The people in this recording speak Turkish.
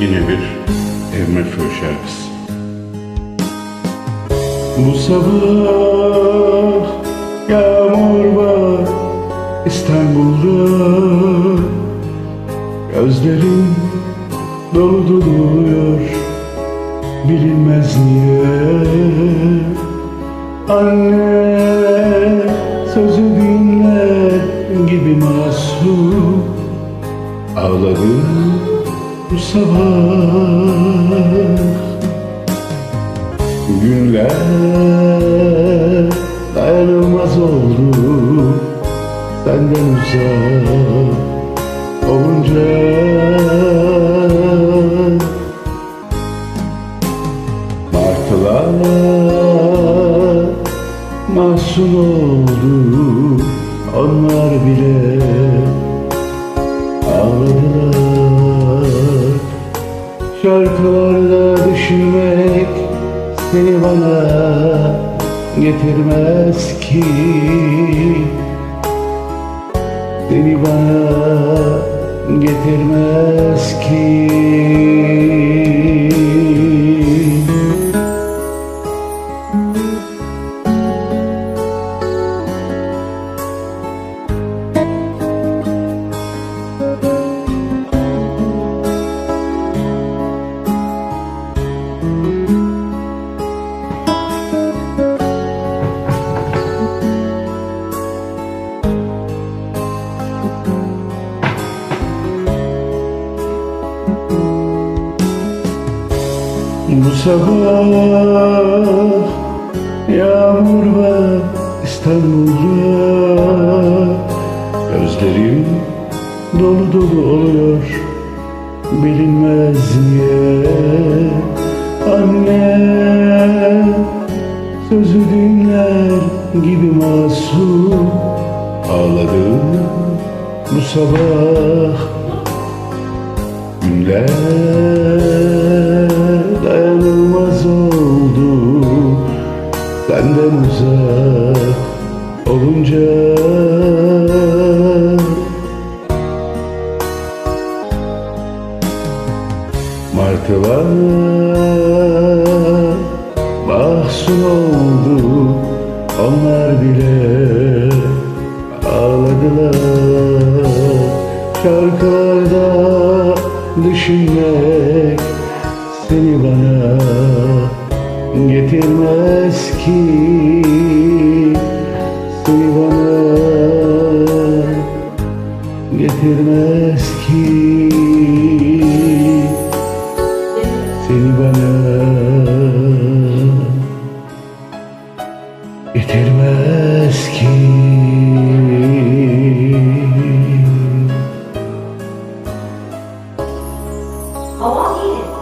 Yine bir Föy şarkısı. Bu sabah yağmur var İstanbul'da. Gözlerim dolu doluyor Bilinmez niye? Anne sözü dinler gibi masum. Ağladım bu sabah. Günler dayanılmaz oldu Senden uzak olunca. Martılar mahzun oldu Onlar bile ağladılar Şarkılarda düşünmek seni bana getirmez ki. Seni bana getirmez ki sabah yağmur var İstanbul'da. Gözlerim dolu dolu oluyor Bilinmez niye? Anne sözü dinler gibi masum. Ağladım bu sabah. Günler Senden uzak olunca. Martılar mahzun oldu. Onlar bile ağladılar. Şarkılarda düşünmek seni bana getirmez ki bana getirmez ki Seni bana getirmez ki Hava iyi.